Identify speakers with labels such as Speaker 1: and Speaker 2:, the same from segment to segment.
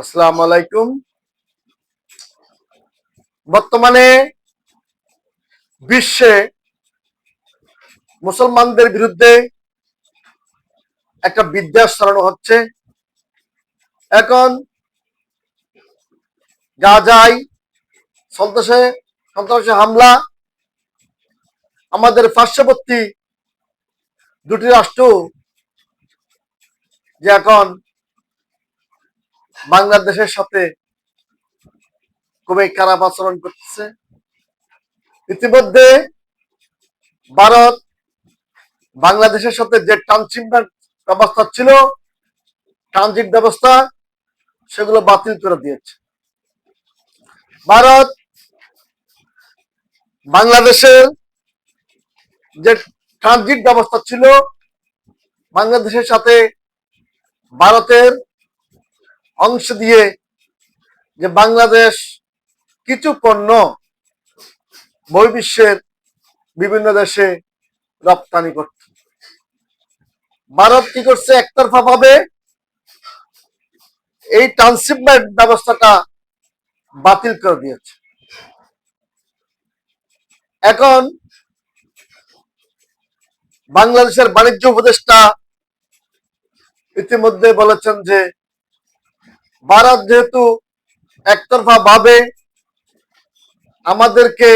Speaker 1: আসসালামু আলাইকুম। বর্তমানে বিশ্বে মুসলমানদের বিরুদ্ধে একটা বিদ্বেষ ছড়ানো হচ্ছে। এখন গাজায় সন্ত্রাসে, সন্ত্রাসী হামলা, আমাদের পার্শ্ববর্তী দুটি রাষ্ট্র যে এখন বাংলাদেশের সাথে খুবই খারাপ আচরণ করতেছে। ইতিমধ্যে ভারত বাংলাদেশের সাথে যে ট্রানজিট ব্যবস্থা ছিল, ট্রানজিট ব্যবস্থা, সেগুলো বাতিল করে দিয়েছে। ভারত বাংলাদেশের যে ট্রানজিট ব্যবস্থা ছিল, বাংলাদেশের সাথে ভারতের অংশ দিয়ে যে বাংলাদেশ কিছু পণ্য বহির্বিশ্বের বিভিন্ন দেশে রপ্তানি করত ভারত কি করছে? একতরফা ভাবে এই ট্রান্সশিপমেন্ট ব্যবস্থাটা বাতিল করে দিয়েছে। এখন বাংলাদেশের বাণিজ্য উপদেষ্টা ইতিমধ্যে বলেছেন যে ভারত যেহেতু একতরফা ভাবে আমাদেরকে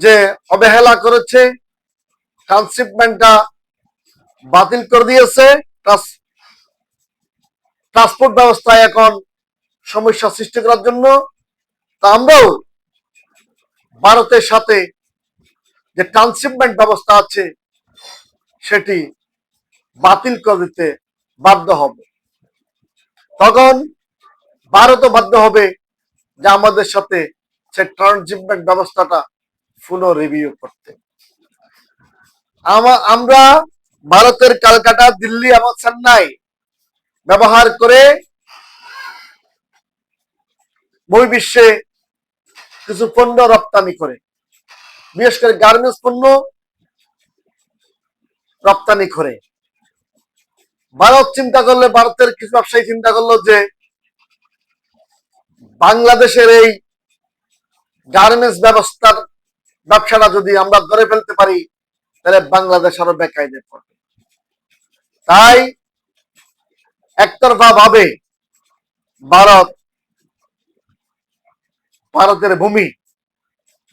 Speaker 1: যে অবহেলা করেছে ট্রান্সশিপমেন্টটা বাতিল করে দিয়েছে ট্রান্সপোর্ট ব্যবস্থায় এখন সমস্যা সৃষ্টি করার জন্য। তা আমরাও ভারতের সাথে যে ট্রান্সশিপমেন্ট ব্যবস্থা আছে, সেটি বাতিল করে দিতে বাধ্য হবে। তখন ভারতও বাধ্য হবে যে আমাদের সাথে সে ট্রানজিটমেন্ট ব্যবস্থাটা পুনঃ রিভিউ করতে আমরা ভারতের ক্যালকাটা, দিল্লি এবং চেন্নাই ব্যবহার করে বহির্বিশ্বে কিছু পণ্য রপ্তানি করে। বিশেষ করে গার্মেন্টস পণ্য রপ্তানি করে। ভারত চিন্তা করলে, ভারতের কিছু ব্যবসায়ী চিন্তা করল যে, বাংলাদেশের এই গার্মেন্টস ব্যবস্থার ব্যবসাটা যদি আমরা ধরে ফেলতে পারি, তাহলে বাংলাদেশ আরও বেকায়দে পড়বে। তাই একতরফা ভাবে ভারত, ভারতের ভূমি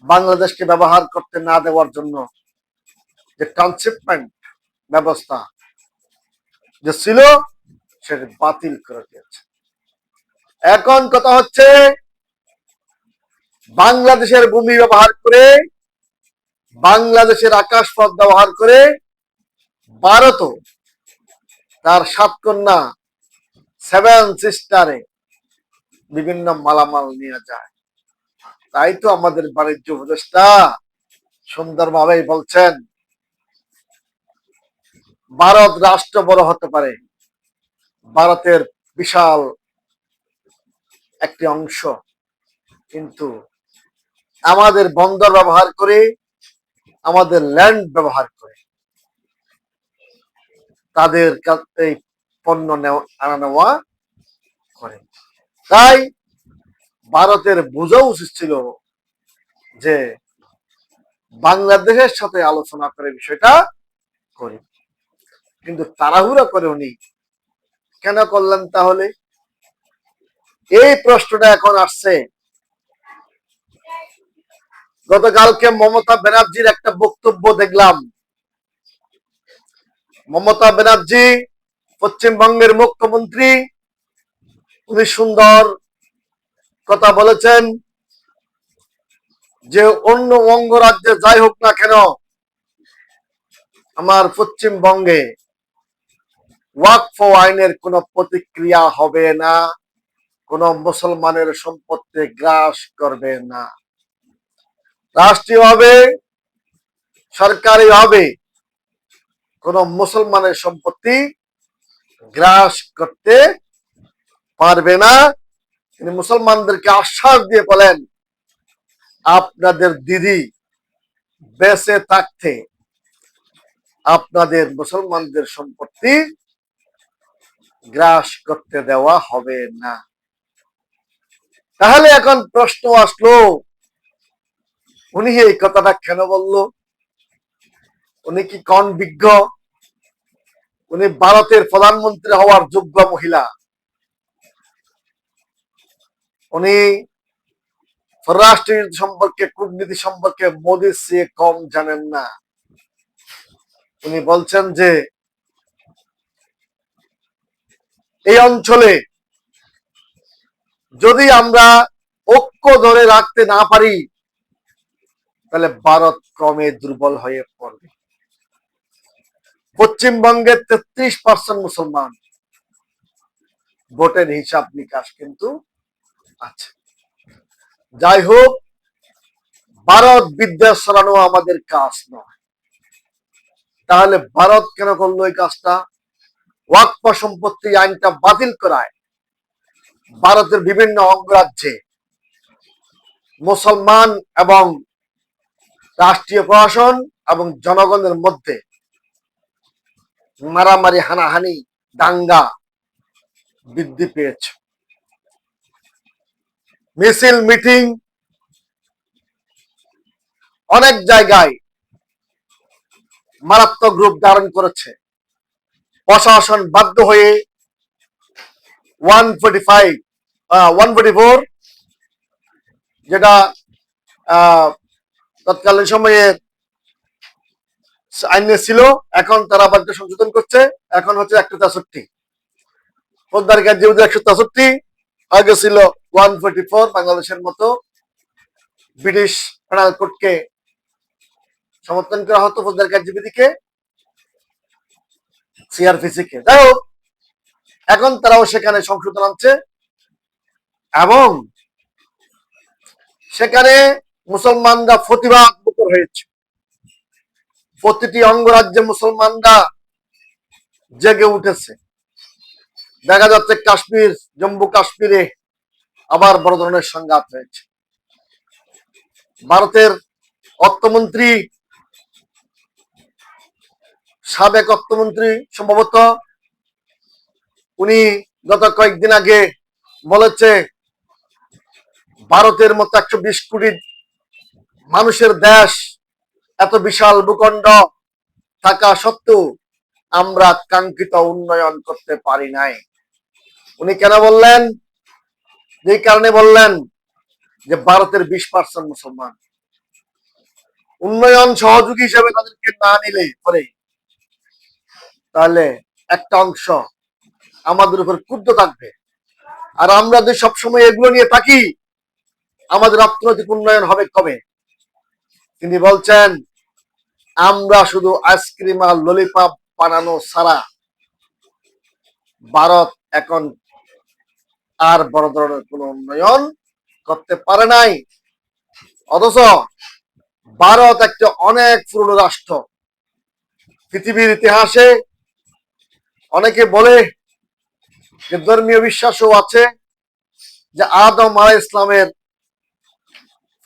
Speaker 1: বাংলাদেশকে ব্যবহার করতে না দেওয়ার জন্য যে ট্রান্সশিপমেন্ট ব্যবস্থা যে ছিল, সেটা বাতিল করে দিয়েছে। এখন কথা হচ্ছে, বাংলাদেশের ভূমি ব্যবহার করে, বাংলাদেশের আকাশ পথ ব্যবহার করে, ভারত তার সাত কন্যা সেভেন সিস্টারে বিভিন্ন মালামাল নিয়ে যায়। তাই তো আমাদের বাণিজ্য উপদেষ্টা সুন্দরভাবেই বলছেন ভারত রাষ্ট্র বড় হতে পারে। ভারতের বিশাল একটি অংশ। কিন্তু আমাদের বন্দর ব্যবহার করে, আমাদের ল্যান্ড ব্যবহার করে, তাদের এই পণ্য আনা নেওয়া করে। তাই ভারতের বোঝা উচিত ছিল যে বাংলাদেশের সাথে আলোচনা করে বিষয়টা করি। কিন্তু তাড়াহুড়া করে উনি কেন করলেন তাহলে? এই প্রশ্নটা এখন আসছে। গতকালকে মমতা ব্যানার্জির একটা বক্তব্য দেখলাম। মমতা ব্যানার্জি, পশ্চিমবঙ্গের মুখ্যমন্ত্রী, উনি সুন্দর কথা বলেছেন যে অন্য অঙ্গরাজ্যে যাই হোক না কেন, আমার পশ্চিমবঙ্গে ওয়াকফ আইনের কোন প্রতিক্রিয়া হবে না, কোন মুসলমানের সম্পত্তি গ্রাস করবে না। রাষ্ট্রীয়ভাবে, সরকারিভাবে কোন মুসলমানের সম্পত্তি গ্রাস করতে পারবে না। তিনি মুসলমানদেরকে আশ্বাস দিয়ে বলেন, আপনাদের দিদি বেঁচে থাকতে আপনাদের মুসলমানদের সম্পত্তি গ্রাস করতে দেওয়া হবে না। তাহলে এখন প্রশ্ন আসলো, উনি এই কথাটা কেন বলল? উনি কি কন বিজ্ঞ? উনি ভারতের প্রধানমন্ত্রী হওয়ার যোগ্য মহিলা? উনি পররাষ্ট্র সম্পর্কে, কূটনীতি সম্পর্কে মোদীর চেয়ে কম জানেন না। উনি বলছেন যে এই অঞ্চলে যদি আমরা ঐক্য ধরে রাখতে না পারি, তাহলে ভারত ক্রমে দুর্বল হয়ে পড়বে। পশ্চিমবঙ্গের তেত্রিশ পার্সেন্ট মুসলমান। ভোটের হিসাব নিকাশ কিন্তু আছে। যাই হোক, ভারত বিদ্যা সরানো আমাদের কাজ নয়। তাহলে ভারত কেন করল এই কাজটা? ওয়াকফ সম্পত্তি আইনটা বাতিল করায় ভারতের বিভিন্ন অঙ্গরাজ্যে মুসলমান এবং রাষ্ট্রীয় প্রশাসন এবং জনগণের মধ্যে মারামারি, হানাহানি, দাঙ্গা বৃদ্ধি পেয়েছে। মিছিল, মিটিং অনেক জায়গায় মারাত্মক রূপ ধারণ করেছে। প্রশাসন বাধ্য হয়ে one forty five one forty four যেটা তৎকালীন সময়ে আইনে ছিল, এখন তারা এটা সংশোধন করছে, এখন হচ্ছে একশো তেষট্টি। ফৌজদারি কাজ যেহেতু একশো তেষট্টি, আগে ছিল ওয়ান ফোর্টি ফোর বাংলাদেশের মতো, ব্রিটিশ পেনাল কোর্টকে সমর্থন করা হতো ফৌজদারি কার্যবিধিকে সিআরপিসি কে। যাই হোক, এখন তারাও সেখানে সংশোধন আনছে এবং সেখানে মুসলমানরা প্রতিবাদ হয়েছে। প্রতিটি অঙ্গরাজ্যে মুসলমানরা জেগে উঠেছে। দেখা যাচ্ছে কাশ্মীর, জম্মু কাশ্মীরে আবার বড় ধরনের সংঘাত হয়েছে। ভারতের অর্থমন্ত্রী সাবেক অর্থমন্ত্রী সম্ভবত, উনি গত কয়েকদিন আগে বলেছে, ভারতের মতো একশো বিশ কোটি মানুষের দেশ এত বিশাল ভূখণ্ড, থাকা সত্ত্বেও আমরা কাঙ্ক্ষিত উন্নয়ন করতে পারি নাই। উনি কেন বললেন? যে কারণে বললেন যে ভারতের বিশ পার্সেন্ট মুসলমান। উন্নয়ন সহযোগী হিসেবে তাদেরকে না নিলে পরে তাহলে একটা অংশ আমাদের উপর ক্ষুব্ধ থাকবে। আর আমরা যদি সবসময় এগুলো নিয়ে থাকি, আমাদের অর্থনৈতিক উন্নয়ন হবে কবে? তিনি বলছেন, আমরা শুধু আইসক্রিম আর ললিপপ বানানো ছাড়া ভারত এখন আর বড় ধরনের কোন উন্নয়ন করতে পারে নাই। অথচ ভারত একটা অনেক পুরনো রাষ্ট্র। পৃথিবীর ইতিহাসে অনেকে বলে যে ধর্মীয় বিশ্বাসও আছে যে আদম আলাহ ইসলামের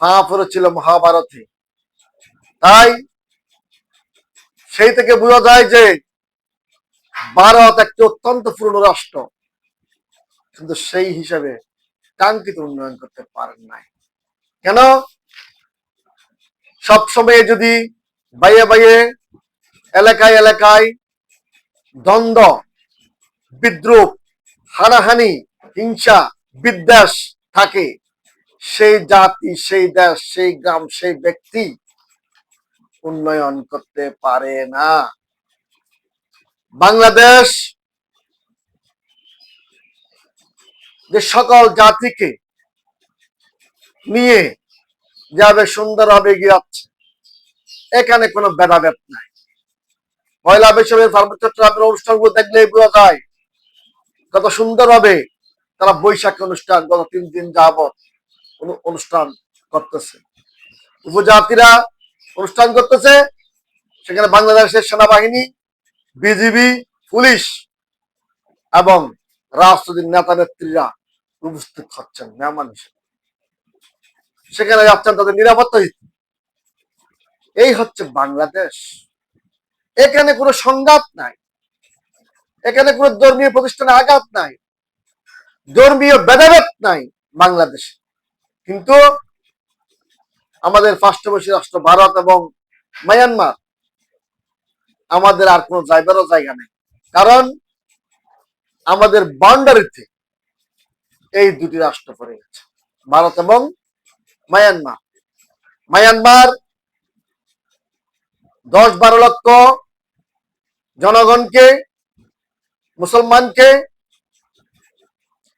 Speaker 1: ফা ছিল মহাভারতে। তাই সেই থেকে বোঝা যায় যে ভারত একটি অত্যন্ত পুরনো রাষ্ট্র, কিন্তু সেই হিসাবে কাঙ্ক্ষিত উন্নয়ন করতে পারেন নাই। কেন? সবসময় যদি বাইয়ে বাইয়ে এলাকায় এলাকায় দ্বন্দ্ব, বিদ্রুপ, হানাহানি, হিংসা, বিদ্বেষ থাকে। সেই জাতি, সেই দেশ, সেই গ্রাম, সেই ব্যক্তি উন্নয়ন করতে পারে না। বাংলাদেশ যে সকল জাতিকে নিয়ে যাবে সুন্দরভাবে এগিয়ে যাচ্ছে, এখানে কোনো ভেদাভেদ নাই। পয়লা বৈশাখের ফার্মচট্টগ্রামের অনুষ্ঠানগুলো দেখলেই বোঝা যায় কত সুন্দরভাবে তারা বৈশাখী অনুষ্ঠান গত তিন দিন যাবৎ অনুষ্ঠান করতেছে। উপজাতিরা অনুষ্ঠান করতেছে, সেখানে বাংলাদেশের সেনাবাহিনী, বিজিবি, পুলিশ এবং রাজনৈতিক নেতা নেত্রীরা উপস্থিত হচ্ছেন, মেহমান হিসেবে। সেখানে যাচ্ছেন তাদের নিরাপত্তা দিতে এই হচ্ছে বাংলাদেশ। এখানে কোনো সংঘাত নাই। এখানে কোনো ধর্মীয় প্রতিষ্ঠানে আঘাত নাই। ধর্মীয় ভেদাভেদ নাই বাংলাদেশে। কিন্তু আমাদের পার্শ্ববর্তী রাষ্ট্র ভারত এবং মায়ানমার আমাদের আর কোনো যাইবারও জায়গা নেই। কারণ আমাদের বাউন্ডারিতে এই দুটি রাষ্ট্র পড়ে গেছে, ভারত এবং মায়ানমার। মায়ানমার দশ বারো লক্ষ জনগণকে, মুসলমানকে,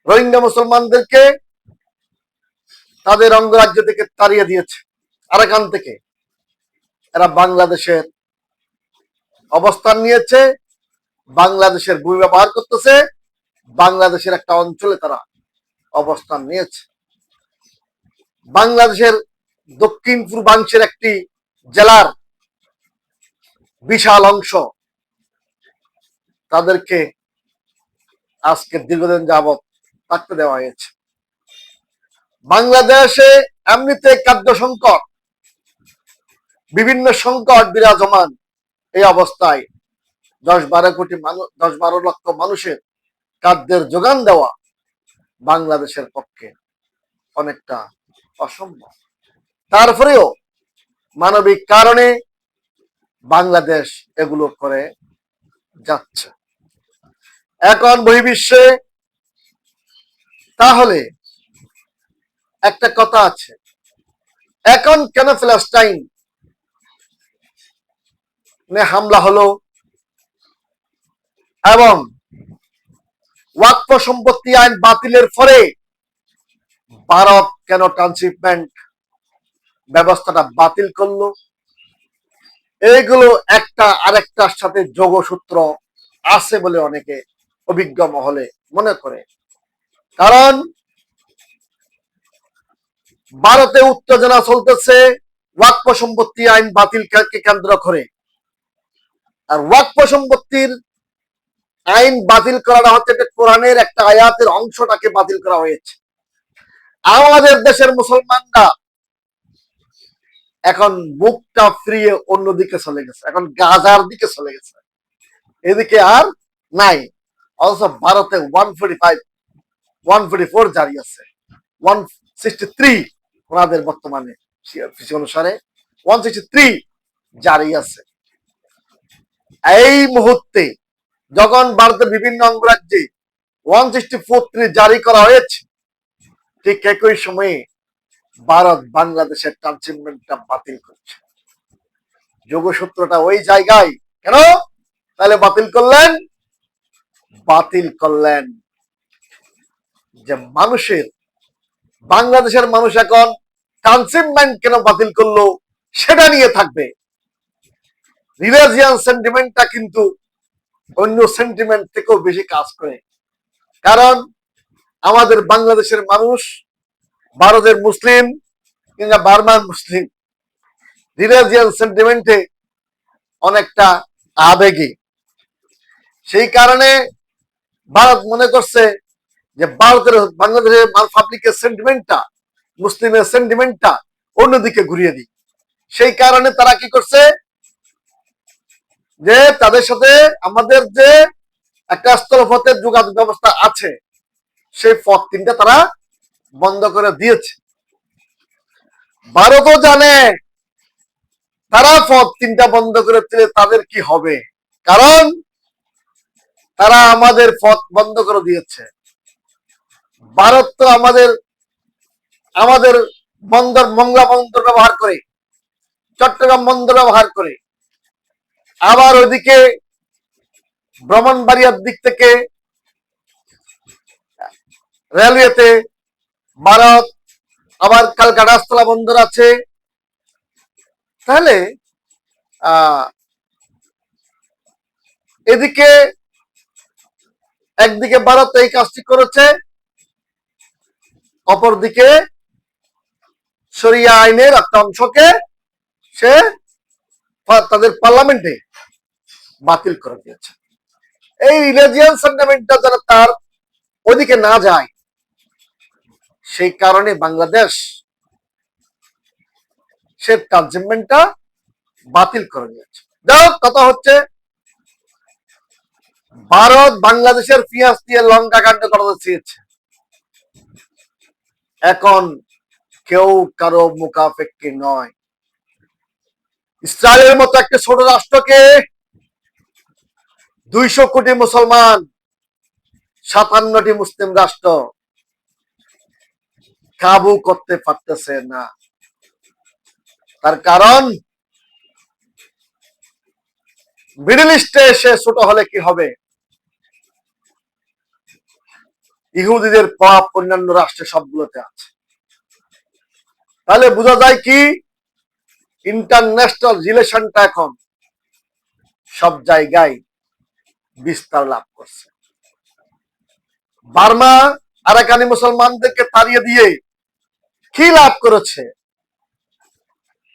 Speaker 1: রোহিঙ্গা মুসলমানদেরকে তাদের অঙ্গরাজ্য থেকে তাড়িয়ে দিয়েছে। আরাকান থেকে এরা বাংলাদেশের অবস্থান নিয়েছে, বাংলাদেশের ভূমি ব্যবহার করতেছে, বাংলাদেশের একটা অঞ্চলে তারা অবস্থান নিয়েছে। বাংলাদেশের দক্ষিণ পূর্বাংশের একটি জেলার বিশাল অংশ তাদেরকে আজকে দীর্ঘদিন যাবৎ থাকতে দেওয়া হয়েছে। বাংলাদেশে এমনিতে খাদ্য সংকট, বিভিন্ন সংকট বিরাজমান এই অবস্থায় দশ বারো কোটি দশ বারো লক্ষ মানুষের খাদ্যের যোগান দেওয়া বাংলাদেশের পক্ষে অনেকটা অসম্ভব। তারপরেও মানবিক কারণে বাংলাদেশ এগুলো করে যাচ্ছে। এখন বহির্বিশ্বে তাহলে একটা কথা আছে। এখন কেন ফিলাস্টাইন হামলা হলো? এবং ওয়াক্ফ সম্পত্তি আইন বাতিলের ফলে ভারত কেন ট্রান্সশিপমেন্ট ব্যবস্থাটা বাতিল করল? এইগুলো একটা আরেকটার সাথে যোগসূত্র আছে বলে অনেকে অভিজ্ঞ মহলে মনে করে। কারণ ভারতে উত্তেজনা চলতেছে, ওয়াক্ফ সম্পত্তি আইন বাতিলকে কেন্দ্র করে। আর ওয়াক্ফ সম্পত্তির আইন বাতিল করাটা হচ্ছে কোরআনের একটা আয়াতের অংশটাকে বাতিল করা হয়েছে। আমাদের দেশের মুসলমানরা এখন বুকটা ফ্রিয়ে অন্যদিকে চলে গেছে, এখন গাজার দিকে চলে গেছে। এদিকে আর নাই। অথচ ভারতে ওয়ান ফাইভ ওয়ান ফোর জারি আছে। ওয়ান সিক্সটি থ্রি ওনাদের বর্তমানে অনুসারে ওয়ান সিক্সটি থ্রি জারি আছে। এই মুহূর্তে যখন ভারতের বিভিন্ন অঙ্গরাজ্যে ওয়ান সিক্সটি ফোর থ্রি জারি করা হয়েছে, ঠিক একই সময়ে ভারত বাংলাদেশের বাতিল করছে। যোগসূত্রটা ওই জায়গায়। কেন? তাহলে বাতিল করলেন বাতিল করলেন। যে মানুষের, বাংলাদেশের মানুষ এখন ট্রান্সিটমেন্ট কেন বাতিল করল, সেটা নিয়ে থাকবে। রিলিজিয়ান সেন্টিমেন্টটা কিন্তু অন্য সেন্টিমেন্ট থেকেও বেশি কাজ করে। কারণ আমাদের বাংলাদেশের মানুষ ভারতের মুসলিম কিংবা বার্মার মুসলিম রিলিজিয়ান সেন্টিমেন্টে অনেকটা আবেগী। সেই কারণে ভারত মনে করছে যে ভারতের বাংলাদেশের পাবলিকের সেন্টিমেন্টটা মুসলিমের সেন্টিমেন্টটা অন্যদিকে ঘুরিয়ে দিই সেই কারণে তারা কি করছে? যে তাদের সাথে আমাদের যে একটা স্থলপথের যোগাযোগ ব্যবস্থা আছে, সেই পথ তিনটা তারা বন্ধ করে দিয়েছে। ভারতও জানে তারা পথ তিনটা বন্ধ করে দিলে তাদের কি হবে? কারণ তারা আমাদের পথ বন্ধ করে দিয়েছে। ভারত তো আমাদের আমাদের বন্দর, মংলা বন্দর ব্যবহার করে, চট্টগ্রাম বন্দর ব্যবহার করে। আবার ওইদিকে ব্রহ্মণবাড়িয়ার দিক থেকে রেলওয়েতে ভারত, আবার কালকাটাস্তলা বন্দর আছে। তাহলে, আহ, এদিকে একদিকে ভারত এই কাজটি করেছে, অপরদিকে সরিয়া আইনের একটা অংশকে সে তাদের পার্লামেন্টে বাতিল করে দিয়েছে। এই রিলিজিয়ান সেন্টিমেন্টটা যেন তার ওদিকে না যায়, সেই কারণে বাংলাদেশ সে ট্রানজিটমেন্টটা বাতিল করে নিয়েছে যাই কথা হচ্ছে ভারত বাংলাদেশের পিঁয়াজ দিয়ে লঙ্কা কাণ্ড করাতে চেয়েছে এখন কেউ কারও মুখাপেক্ষি নয়। ইসরায়েলের মতো একটা ছোট রাষ্ট্রকে দুইশো কোটি মুসলমান, সাতান্নটি মুসলিম রাষ্ট্র কাবু করতে পারতেছে না। তার কারণ, মিডল ইস্টে এসে ছোট হলে কি হবে? ইহুদিদের পাপ অন্যান্য রাষ্ট্রে সবগুলোতে আছে। তাহলে বোঝা যায় কি? ইন্টারন্যাশনাল রিলেশনটা এখন সব জায়গায় বিস্তার লাভ করছে। বার্মা আরাকানি মুসলমানদেরকে তাড়িয়ে দিয়ে কি লাভ করেছে?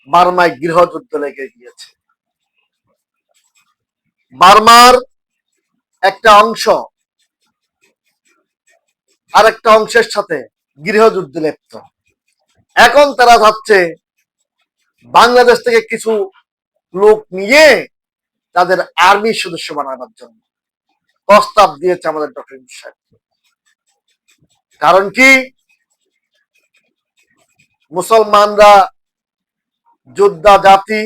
Speaker 1: বার্মায় গৃহযুদ্ধ লেগে গিয়েছে। বার্মার একটা অংশ আর একটা অংশের সাথে গৃহযুদ্ধে লিপ্ত। এখন তারা ভাবছে, বাংলাদেশ থেকে কিছু লোক নিয়ে তাদের আর্মি সদস্য বানাবার জন্য প্রস্তাব দিয়েছে আমাদের ডক্টর সাহেব। কারণ কি? মুসলমানরা যোদ্ধা, জাতি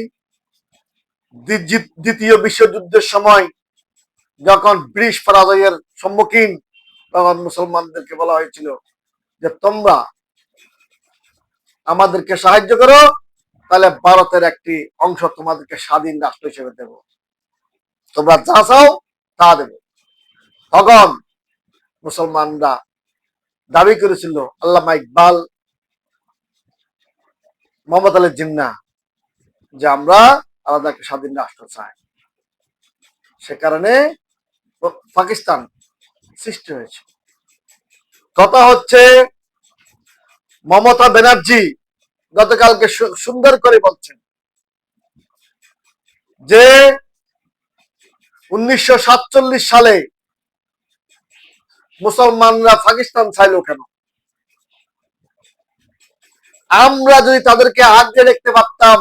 Speaker 1: দ্বিতীয় বিশ্বযুদ্ধের সময় যখন ব্রিটিশ পরাজয়ের সম্মুখীন তখন মুসলমানদেরকে বলা হয়েছিল যে, তোমরা আমাদেরকে সাহায্য করো, তাহলে ভারতের একটি অংশ তোমাদেরকে স্বাধীন রাষ্ট্র হিসেবে দেব। তোমরা যা চাও তা দেব। তখন মুসলমানরা দাবি করেছিল, আল্লামা ইকবাল মোহাম্মদ আলী জিন্না, যে আমরা আলাদা একটা স্বাধীন রাষ্ট্র চাই। সে কারণে পাকিস্তান সৃষ্টি হয়েছে। কথা হচ্ছে মমতা ব্যানার্জি গতকালকে সুন্দর করে বলছেন যে উনিশশো সালে মুসলমানরা পাকিস্তান চাইলো কেন? আমরা যদি তাদেরকে আগে দেখতে পারতাম,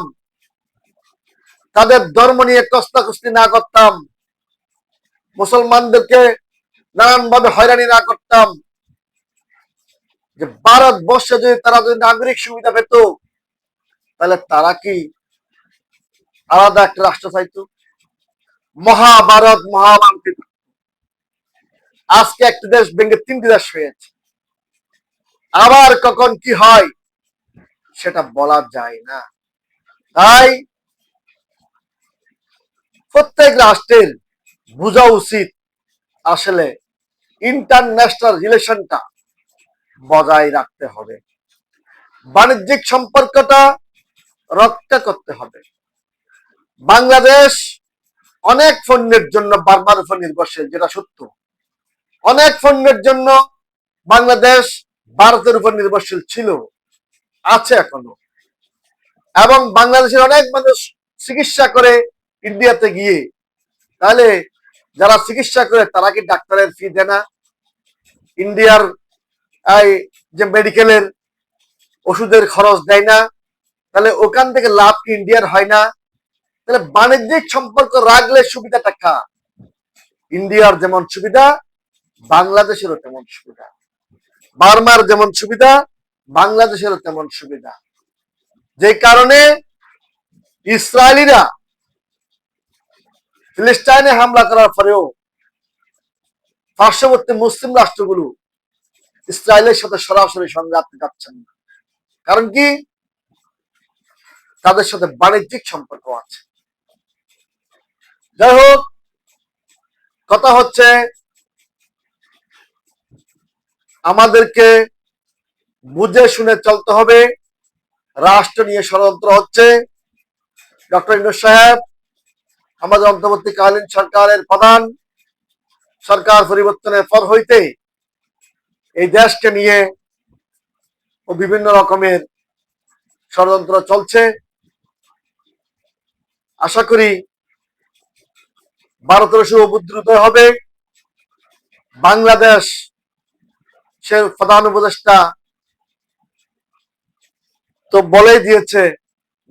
Speaker 1: তাদের ধর্ম নিয়ে কস্তাকস্তি না করতাম, মুসলমানদেরকে নানান ভাবে হয়রানি না করতাম যে ভারতবর্ষে যদি তারা যদি নাগরিক সুবিধা পেত, তাহলে তারা কি আলাদা একটা রাষ্ট্র চাইতো? মহাভারত মহাভারত। আজকে একটি দেশ ভেঙে তিনটি দেশ হয়েছে। আবার কখন কি হয়, সেটা বলা যায় না। তাই প্রত্যেক রাষ্ট্রের বোঝা উচিত আসলে ইন্টারন্যাশনাল রিলেশনটা বজায় রাখতে হবে। বাণিজ্যিক সম্পর্কটা রক্ষা করতে হবে। বাংলাদেশ অনেক পণ্যের জন্য বারবার উপর নির্ভরশীল, যেটা সত্য। অনেক পণ্যের জন্য বাংলাদেশ ভারতের উপর নির্ভরশীল ছিল, আছে এখনও। এবং বাংলাদেশের অনেক মানুষ চিকিৎসা করে ইন্ডিয়াতে গিয়ে, তাহলে যারা চিকিৎসা করে, তারা কি ডাক্তারের ফি দেয় না? ইন্ডিয়ার যে মেডিকেলের ওষুধের খরচ দেয় না। তাহলে ওখান থেকে লাভ কি ইন্ডিয়ার হয় না? তাহলে বাণিজ্যিক সম্পর্ক রাখলে সুবিধাটা কা ইন্ডিয়ার যেমন সুবিধা, বাংলাদেশেরও তেমন সুবিধা। বার্মার যেমন সুবিধা, বাংলাদেশেরও তেমন সুবিধা। যে কারণে ইসরায়েলিরা ফিলিস্তাইনে হামলা করার পরেও পার্শ্ববর্তী মুসলিম রাষ্ট্রগুলো ইসরায়েলের সাথে সরাসরি সংঘাত যাচ্ছেন না। কারণ কি? তাদের সাথে বাণিজ্যিক সম্পর্ক আছে। যাই হোক, কথা হচ্ছে আমাদেরকে বুঝে শুনে চলতে হবে। রাষ্ট্র নিয়ে ষড়যন্ত্র হচ্ছে। ডক্টর ইন্দু সাহেব আমাদের অন্তর্বর্তীকালীন সরকারের প্রধান সরকার পরিবর্তনের পর হইতে এই দেশকে নিয়ে ও বিভিন্ন রকমের ষড়যন্ত্র চলছে। আশা করি ভারতের শুভ বুদ্ধিদয় হবে। বাংলাদেশ সে প্রধান উপদেষ্টা তো বলেই দিয়েছে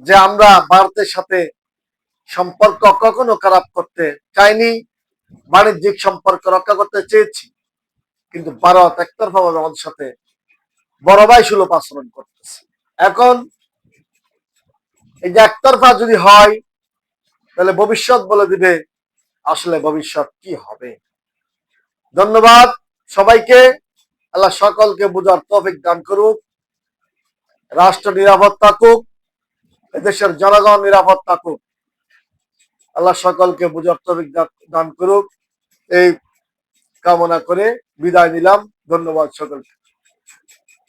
Speaker 1: যে আমরা ভারতের সাথে সম্পর্ক কখনো খারাপ করতে চাইনি, বাণিজ্যিক সম্পর্ক রক্ষা করতে চেয়েছি। কিন্তু ভারত একতরফা ভাবে আমাদের সাথে বড় ভাই সুলভ আচরণ করতেছে। এখন এই যে একতরফা যদি হয়, তাহলে ভবিষ্যৎ বলে দিবে, আসলে ভবিষ্যৎ কি হবে? ধন্যবাদ সবাইকে। আল্লাহ সকলকে বুঝার তৌফিক দান করুক। রাষ্ট্র নিরাপদ থাকুক। এদেশের জনগণ নিরাপদ থাকুক। আল্লাহ সকলকে বুঝার তবিক দান করুক। এই কামনা করে বিদায় নিলাম। ধন্যবাদ সকলকে।